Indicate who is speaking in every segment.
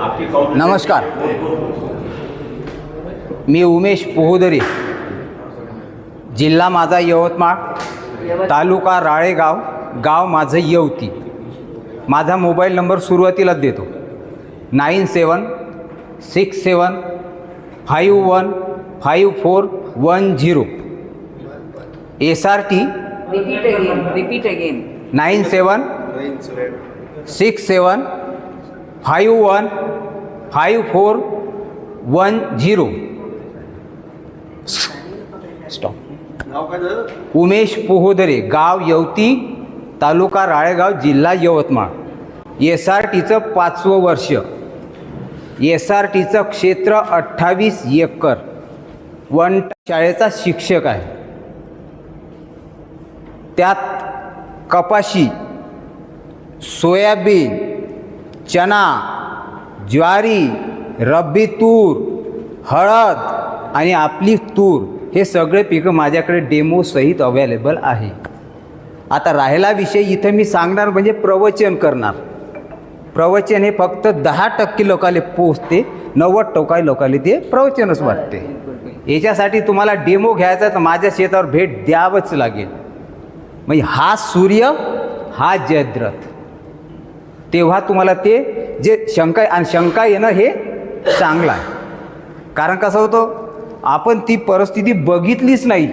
Speaker 1: नमस्कार। मी उमेश पोहोदरे. जिल्हा माझा यवतमाळ. तालुका राळेगाव. गाव माझं यवती. माझा मोबाईल नंबर सुरुवातीलाच देतो. Nine seven six seven five one five four one zero. S R T
Speaker 2: Repeat again, repeat again.
Speaker 1: Nine seven six seven five one five four one zero. Stop Umesh Pohodare गाव यवती तालुका राळेगाव जिल्हा Yavatmal. S R टीचं पाचवं वर्ष. S R टीचं क्षेत्र अठ्ठावीस acre. One शाळेचा शिक्षक आहे. त्यात कपाशी सोयाबीन चना ज्वारी रब्बी तूर हळद आणि आपली तूर हे सगळे पिकं माझ्याकडे डेमोसहित अवेलेबल आहे. आता राहिला विषय इथं मी सांगणार म्हणजे प्रवचन करणार. प्रवचन हे फक्त दहा टक्के लोकाले पोचते नव्वद टोकाई लोकाले ते प्रवचनच वाटते. याच्यासाठी तुम्हाला डेमो घ्यायचा तर माझ्या शेतावर भेट द्यावंच लागेल. म्हणजे हा सूर्य हा जयद्रथ. तेव्हा तुम्हाला ते जे शंका आणि शंका येणं हे चांगलं आहे. कारण कसं होतं आपण ती परिस्थिती बघितलीच नाही.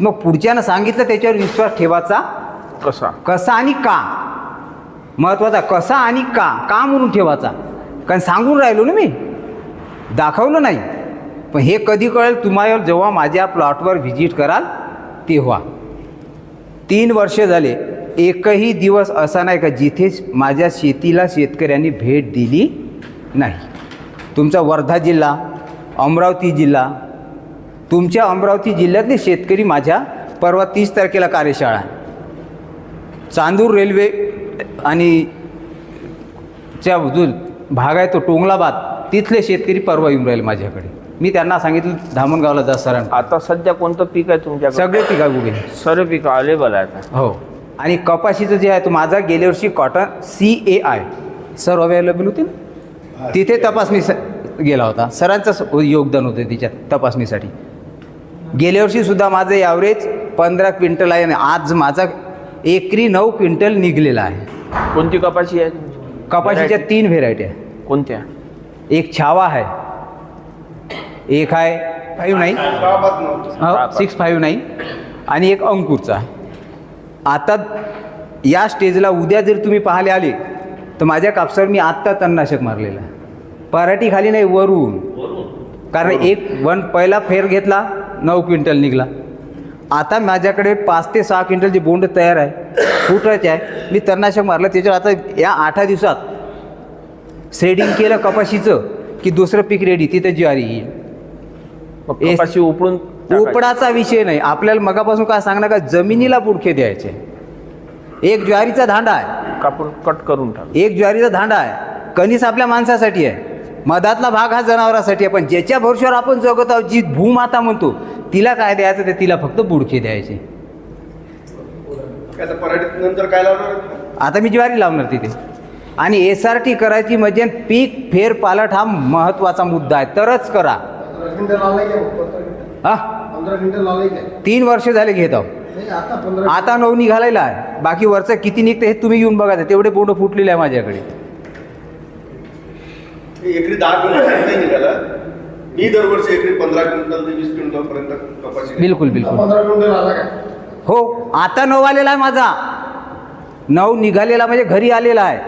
Speaker 1: मग पुढच्यानं सांगितलं त्याच्यावर विश्वास ठेवायचा
Speaker 3: कसा?
Speaker 1: कसा आणि का? महत्त्वाचा कसा आणि का? का म्हणून ठेवायचा? कारण सांगून राहिलो ना मी. दाखवलं नाही. पण हे कधी कळेल तुम्हाला जेव्हा माझ्या प्लॉटवर व्हिजिट कराल तेव्हा. तीन वर्ष झाले एकही दिवस असा नाही का जिथे माझ्या शेतीला शेतकऱ्यांनी भेट दिली नाही. तुमचा वर्धा जिल्हा अमरावती जिल्हा तुमच्या अमरावती जिल्ह्यातले शेतकरी माझ्या परवा तीस तारखेला कार्यशाळा आहे. चांदूर रेल्वे आणि च्या जो भाग आहे तो टोंगलाबाद तिथले शेतकरी परवा येऊन राहिले माझ्याकडे. मी त्यांना सांगितलं धामणगावला जा सरांना
Speaker 3: आता सध्या कोणतं पीक आहे तुमच्याकडे?
Speaker 1: सगळे पिका उभे
Speaker 3: सर्व पीक अवेलेबल आहे आता.
Speaker 1: हो. आणि कपाशीचं जे आहे तो माझा गेल्या वर्षी cotton C A I sir available होते ना? तिथे तपासणी स- गेला होता. सरांचं योगदान होतं तिच्यात तपासणीसाठी. गेल्या वर्षीसुद्धा माझं ॲव्हरेज पंधरा क्विंटल आहे आणि आज माझा एकरी नऊ क्विंटल निघलेला आहे.
Speaker 3: कोणती कपाशी आहे?
Speaker 1: कपाशीच्या? तीन व्हेरायटी आहे.
Speaker 3: कोणत्या?
Speaker 1: एक छावा आहे. एक आहे फाईव्ह नाईन. हो सिक्स फाईव्ह नाईन आणि एक अंकुरचा आहे. आता या स्टेजला उद्या जर तुम्ही पाहायला आले तर माझ्या कापसावर मी आत्ता तणनाशक मारलेलं आहे. पराठी खाली नाही वरून. कारण एक वन पहिला फेर घेतला नऊ क्विंटल निघला. आता माझ्याकडे पाच ते सहा क्विंटल जे बोंड तयार आहे फुटायचे आहे मी तणनाशक मारलं त्याच्यावर आता या आठा दिवसात सेडिंग केलं कपाशीचं की दुसरं पीक रेडी तिथं ज्वारी येईल.
Speaker 3: कपाशी टाकायची.
Speaker 1: उपडाचा विषय नाही. आपल्याला मगापासून काय सांगणार का? जमिनीला बुडखे द्यायचे. एक ज्वारीचा धांडा आहे.
Speaker 3: कापून कट करून टाक.
Speaker 1: एक ज्वारीचा धांडा आहे. कणीस आपल्या माणसासाठी आहे. मधातला भाग हा जनावरासाठी आहे. पण ज्याच्या भरोश्यावर आपण जगत आहोत जी भूमाता म्हणतो तिला काय द्यायचं ते तिला फक्त बुडके द्यायचे.
Speaker 4: आता पराठीत नंतर काय लावणार
Speaker 1: आता मी ज्वारी लावणार तिथे. आणि एस आर टी करायची म्हणजे पीक फेर पालट हा महत्त्वाचा मुद्दा आहे. तरच करा. हा?
Speaker 5: पंधरा क्विंटल लावलाय काय?
Speaker 1: तीन वर्ष झाले घेत आहो
Speaker 5: नाही आता पंधरा
Speaker 1: आता नऊ निघालेला आहे. बाकी वरचं किती निघते हे तुम्ही येऊन बघा तेवढे बोंड फुटलेले आहे माझ्याकडे.
Speaker 4: एकरी दहा क्विंटल नाही निघाला. मी दरवर्षी एकरी पंधरा क्विंटल ते वीस क्विंटल पर्यंत कपाशी
Speaker 1: बिलकुल बिलकुल.
Speaker 5: पंधरा क्विंटल आला काय?
Speaker 1: हो आता नऊ आलेला आहे माझा. नऊ निघालेला म्हणजे घरी आलेला आहे.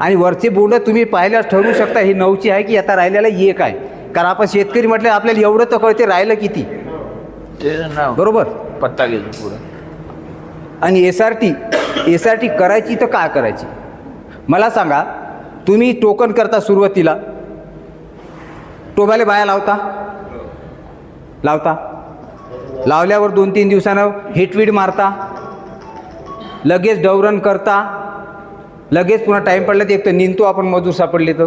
Speaker 1: आणि वरचे बोंड तुम्ही पाहिल्यास ठरवू शकता ही नऊची आहे की आता राहिलेला एक आहे. कारण आपण शेतकरी म्हटलं आपल्याला एवढं तर कळते राहिलं किती. बरोबर.
Speaker 3: पत्ता घेतो पुढे.
Speaker 1: आणि S R T S R T करायची तर काय करायची? मला सांगा तुम्ही टोकन करता सुरुवातीला? टोबाले बाया लावता? लावता? लावल्यावर दोन तीन दिवसानं हिटवीड मारता? लगेच डवरण करता? लगेच पुन्हा टाईम पडला तर एक तर निंदतो आपण मजूर सापडले तर?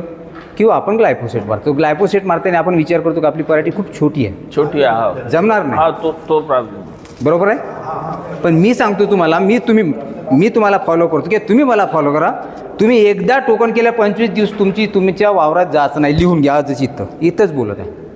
Speaker 1: किंवा आपण ग्लायफोसेट मारतो. ग्लायफोसेट मारताना आपण विचार करतो की आपली पराठी खूप छोटी आहे.
Speaker 3: छोटी आहे, हा.
Speaker 1: जमणार नाही.
Speaker 3: हा तो तो प्रॉब्लेम
Speaker 1: बरोबर आहे? पण मी सांगतो तुम्हाला मी तुम्ही मी तुम्हाला फॉलो करतो. की तुम्ही मला फॉलो करा. तुम्ही एकदा टोकन केल्या पंचवीस दिवस तुमची तुमच्या वावरात जायचं नाही. लिहून घ्या आजच इथं. इथंच बोलत आहे.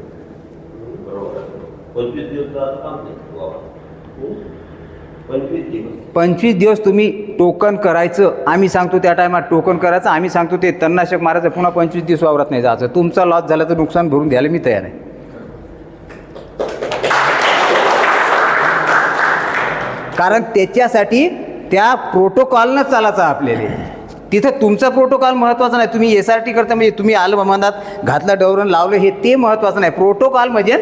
Speaker 6: दिवस. पंचवीस दिवस
Speaker 1: तुम्ही टोकन करायचं आम्ही सांगतो त्या टायमात टोकन करायचं आम्ही सांगतो ते तणनाशक मारायचं पुन्हा पंचवीस दिवस वावरात नाही जायचं. तुमचा लॉस झाला तर नुकसान भरून द्यायला मी तयार आहे. कारण त्याच्यासाठी त्या प्रोटोकॉलनं चालायचा आपल्याला. तिथं तुमचा प्रोटोकॉल महत्त्वाचा नाही. तुम्ही एस आर टी करता म्हणजे तुम्ही आलं मनात घातलं डवरण लावलं हे ते महत्त्वाचं नाही. प्रोटोकॉल म्हणजे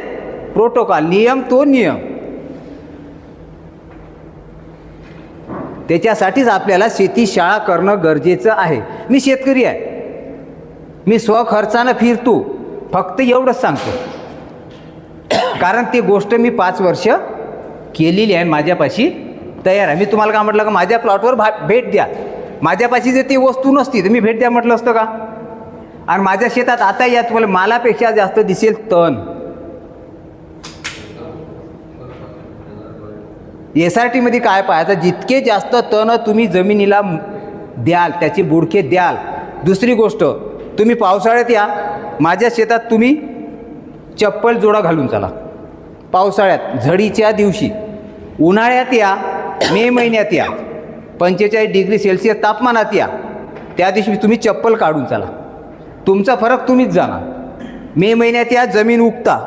Speaker 1: प्रोटोकॉल नियम तो नियम. त्याच्यासाठीच आपल्याला शेती शाळा करणं गरजेचं आहे. मी शेतकरी आहे. मी स्वखर्चानं फिरतो. फक्त एवढंच सांगतो. कारण ती गोष्ट मी पाच वर्ष केलेली आहे माझ्यापाशी तयार आहे. मी तुम्हाला काय म्हटलं का माझ्या प्लॉटवर भा भेट द्या. माझ्यापाशी जर ती वस्तू नसती तर मी भेट द्या म्हटलं असतं का? आणि माझ्या शेतात आता या तुम्हाला मालापेक्षा जास्त दिसेल तण. एस आर टीमध्ये काय पाहायचं? जितके जास्त तण तुम्ही जमिनीला द्याल त्याचे बुडके द्याल. दुसरी गोष्ट तुम्ही पावसाळ्यात या माझ्या शेतात तुम्ही चप्पल जोडा घालून चाला. पावसाळ्यात झडीच्या दिवशी. उन्हाळ्यात या मे महिन्यात या पंचेचाळीस डिग्री सेल्सिअस तापमानात या. त्या दिवशी तुम्ही चप्पल काढून चला. तुमचा फरक तुम्हीच जाणार. मे महिन्यात या जमीन उगता.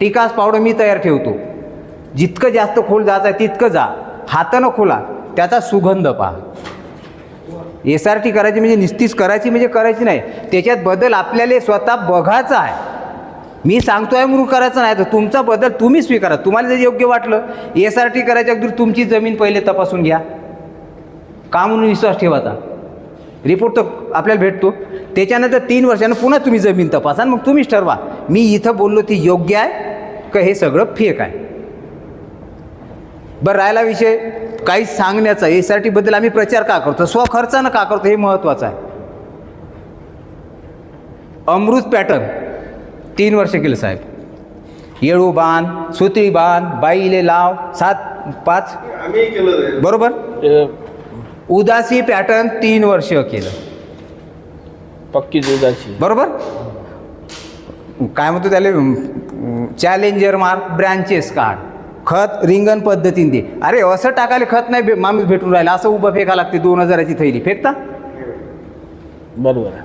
Speaker 1: टिकास पावडर मी तयार ठेवतो. जितकं जास्त खोल जायचं आहे तितकं जा. हातानं खोला. त्याचा सुगंध पहा. एस आर टी करायची म्हणजे निस्तीच करायची म्हणजे करायची नाही. त्याच्यात बदल आपल्याला स्वतः बघायचा आहे. मी सांगतो आहे म्हणून करायचं नाही. तर तुमचा बदल तुम्ही स्वीकारा. तुम्हाला जर योग्य वाटलं एस आर टी करायच्या अगोदर तुमची जमीन पहिले तपासून घ्या. का म्हणून विश्वास ठेवायचा रिपोर्ट तर आपल्याला भेटतो. त्याच्यानंतर तीन वर्षानं पुन्हा तुम्ही जमीन तपासा आणि मग तुम्हीच ठरवा. मी इथं बोललो ती योग्य आहे का हे सगळं फेक आहे. बरं राहिला विषय. काही सांगण्याचा एस आर टीबद्दल आम्ही प्रचार का करतो? स्वखर्चानं का करतो? हे महत्त्वाचं आहे. अमृत पॅटर्न. तीन वर्ष केलं साहेब. येळू बाण सुतळी बाण बाईले लाव सात पाच.
Speaker 4: आम्ही केलं ते.
Speaker 1: बरोबर? उदासी पॅटर्न तीन वर्ष केलं.
Speaker 3: पक्की दुधाची
Speaker 1: बरोबर? काय म्हणतो त्याला? चॅलेंजर मार्क ब्रँचेस काढ खत रिंगण पद्धतीने. दे अरे असं टाकायला खत नाही भे माणूस भेटून राहिला. असं उभं फेका लागते दोन हजाराची थैली. फेकता?
Speaker 3: बरोबर आहे.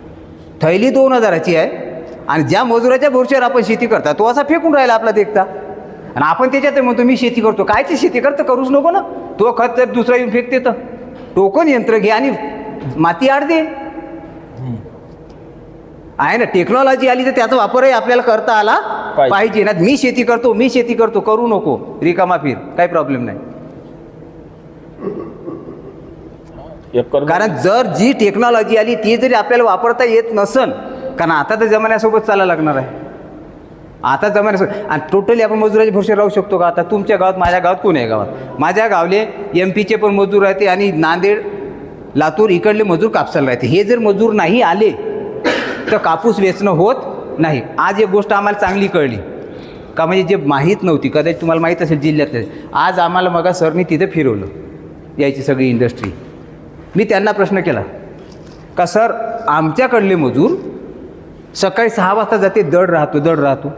Speaker 1: थैली दोन हजाराची आहे. आणि ज्या मजुराच्या भोरच्यावर आपण शेती करता तो असा फेकून राहिला आपला देखता. आणि आपण त्याच्यात म्हणतो मी शेती करतो. कायची शेती करतो? करूच नको ना. तो खत जर दुसरा येऊन फेकते तर. टोकन यंत्र घे आणि माती आड दे. आहे ना टेक्नॉलॉजी आली तर त्याचा वापरही आपल्याला करता आला.
Speaker 3: पाहिजे.
Speaker 1: ना. मी शेती करतो मी शेती करतो करू नको. रिकामा फिर. काही प्रॉब्लेम नाही. कारण जर जी टेक्नॉलॉजी आली ती जरी आपल्याला वापरता येत नसन कारण आता तर जमान्यासोबत चालायला लागणार आहे. आता जमान्यासोबत आणि टोटली आपण मजुराच्या भरोश्यावर राहू शकतो का? आता तुमच्या गावात माझ्या गावात कोण आहे गावात? माझ्या गावले एम पीचे पण मजूर राहते आणि नांदेड लातूर इकडले मजूर कापसाला राहते. हे जर मजूर नाही आले तर कापूस वेचणं होत नाही आज एक गोष्ट आम्हाला चांगली कळली. का म्हणजे जे माहीत नव्हती कदाचित तुम्हाला माहीत असेल जिल्ह्यातले आज आम्हाला मगा सरनी तिथे फिरवलं यायची सगळी इंडस्ट्री मी त्यांना प्रश्न केला का सर आमच्याकडले मजूर सकाळी सहा वाजता जाते दड राहतो दड राहतो.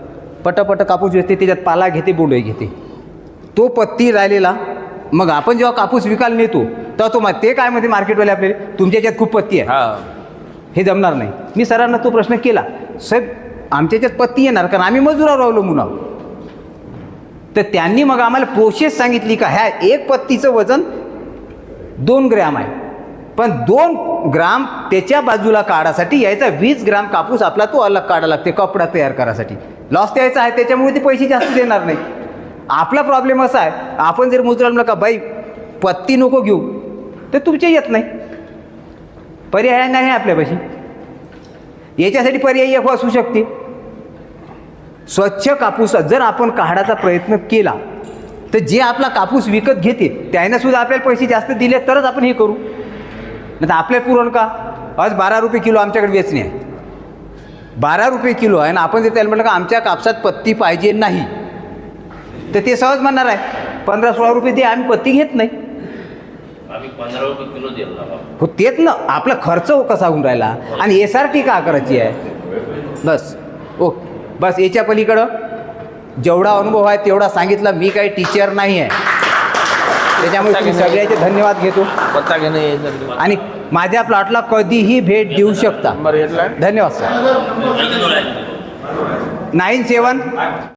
Speaker 1: पटपट कापूस वेचते त्याच्यात पाला घेते बोंडही घेते. तो पत्ती राहिलेला मग आपण जेव्हा कापूस विकायला नेतो तेव्हा तो मा- ते काय म्हणते मार्केटवाले आपले तुमच्या याच्यात खूप पत्ती आहे.
Speaker 3: हा.
Speaker 1: हे जमणार नाही. मी सरांना तो प्रश्न केला साहेब आमच्या याच्यात पत्ती येणार कारण आम्ही मजुरावर अवलंबून आहोत. तर त्यांनी मग आम्हाला प्रोसेस सांगितली का ह्या एक पत्तीचं वजन दोन ग्रॅम आहे. पण दोन ग्राम त्याच्या बाजूला काढासाठी यायचा वीस ग्राम कापूस आपला तो अलग काढा लागते कपडा तयार करायसाठी. लॉस द्यायचा आहे त्याच्यामुळे ते पैसे जास्त देणार नाही. आपला प्रॉब्लेम असा आहे आपण जर मजुराला म्हणलं का बाई पत्ती नको घेऊ तर तुमच्या येत नाही. पर्याय नाही आपल्यापाशी. याच्यासाठी पर्याय एक असू शकते. स्वच्छ कापूस जर आपण काढायचा प्रयत्न केला तर जे आपला कापूस विकत घेते त्यानं सुद्धा आपल्याला पैसे जास्त दिले तरच आपण हे करू. नाही तर आपल्या पुरण का? आज बारा रुपये किलो आमच्याकडे वेचणे आहे. बारा रुपये किलो आहे ना आपण जर त्याला म्हटलं का आमच्या कापसात पत्ती पाहिजे नाही तर ते सहज म्हणणार आहे. पंधरा सोळा रुपये दे आम्ही पत्ती घेत नाही. हो तेच ना. आपला खर्च कसा होऊन राहिला? आणि एस आर टी का करायची आहे? बस. ओके. बस याच्या पलीकडं. जेवढा अनुभव आहे तेवढा सांगितला. मी काही टीचर नाही आहे त्याच्यामुळे तुम्ही सगळ्याचे धन्यवाद घेतो.
Speaker 3: पत्ता घेणे
Speaker 1: आणि माझ्या प्लॉटला कधीही भेट देऊ शकता. धन्यवाद सर? नाईन सेवन